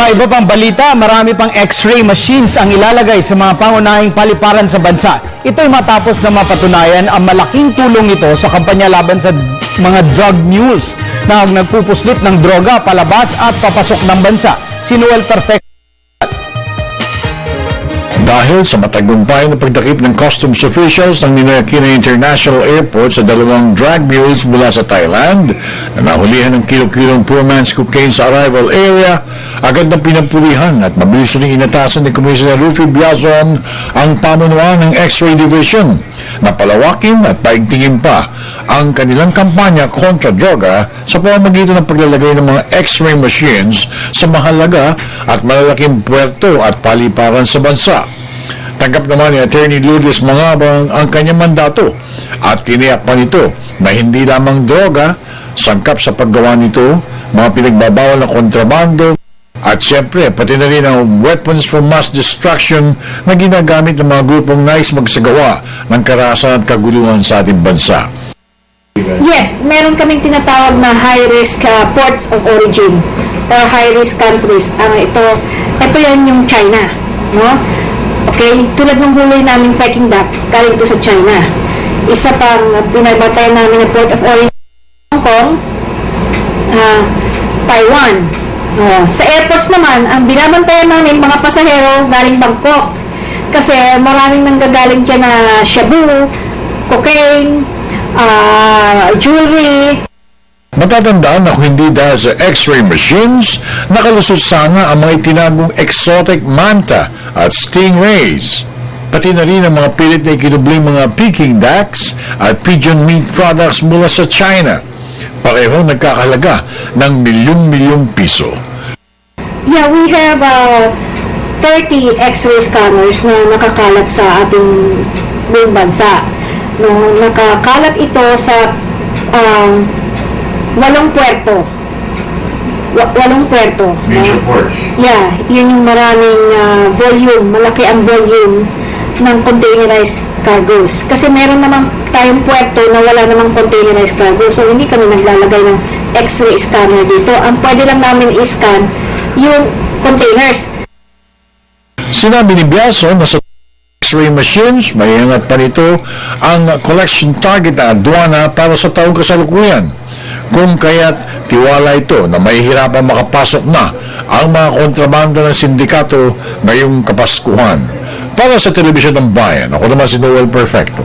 Sa iba pang balita, marami pang x-ray machines ang ilalagay sa mga pangunahing paliparan sa bansa. Ito'y matapos na mapatunayan ang malaking tulong nito sa kampanya laban sa mga drug mules na nagpupuslit ng droga palabas at papasok ng bansa. Si Noel Perfect Dahil sa matagumpay na pagdakip ng customs officials ng Ninoy Aquino International Airport sa dalawang drag mules mula sa Thailand na nahulihan ng kilo-kilong poor man's cocaine sa arrival area, agad na pinapulihan at mabilis rin inatasan ni Commissioner Rufy Biazon ang pamunuan ng X-ray Division na palawakin at paigtingin pa ang kanilang kampanya kontra droga sa pamamagitan ng paglalagay ng mga X-ray machines sa mahalaga at malalaking puerto at paliparan sa bansa. Tanggap naman ni Attorney Lourdes Mangabang ang kanyang mandato at tiniyak pa nito na hindi lamang droga, sangkap sa paggawa nito, mga pinagbabawal na kontrabando, at siyempre, pati na rin ang weapons for mass destruction na ginagamit ng mga grupong nais magsagawa ng karahasan at kaguluhan sa ating bansa. Yes, meron kaming tinatawag na high-risk uh, ports of origin or high-risk countries. Ang ito, ito yan yung China, no? Okay, tulad ng huli namin Peking duck, galing to sa China. Isa pang uh, pinagbatay namin na port of origin Hong Kong, ah, Taiwan. Oh, sa airports naman, ang binabantayan namin mga pasahero galing Bangkok. Kasi maraming nanggagaling dyan na shabu, cocaine, ah, jewelry, Matatandaan na kung hindi dahil sa x-ray machines, nakalusot sana ang mga itinagong exotic manta at stingrays. Pati na rin ang mga pilit na ikinubling mga Peking ducks at pigeon meat products mula sa China. Pareho nagkakahalaga ng milyong-milyong piso. Yeah, we have uh, 30 X-ray scanners na nakakalat sa ating buong bansa. No, nakakalat ito sa um, walong puerto. Wa- walong puerto. no? ports. Yeah, yun yung maraming uh, volume, malaki ang volume ng containerized cargoes. Kasi meron namang tayong puerto na wala namang containerized cargo. So, hindi kami naglalagay ng X-ray scanner dito. Ang pwede lang namin i-scan yung containers. Sinabi ni Biaso na sa X-ray machines, may ingat pa nito ang collection target na aduana para sa taong kasalukuyan. Kung kaya't tiwala ito na mahihirapan makapasok na ang mga kontrabanda ng sindikato ngayong kapaskuhan. Para sa Telebisyon ng Bayan, ako naman si Noel Perfecto.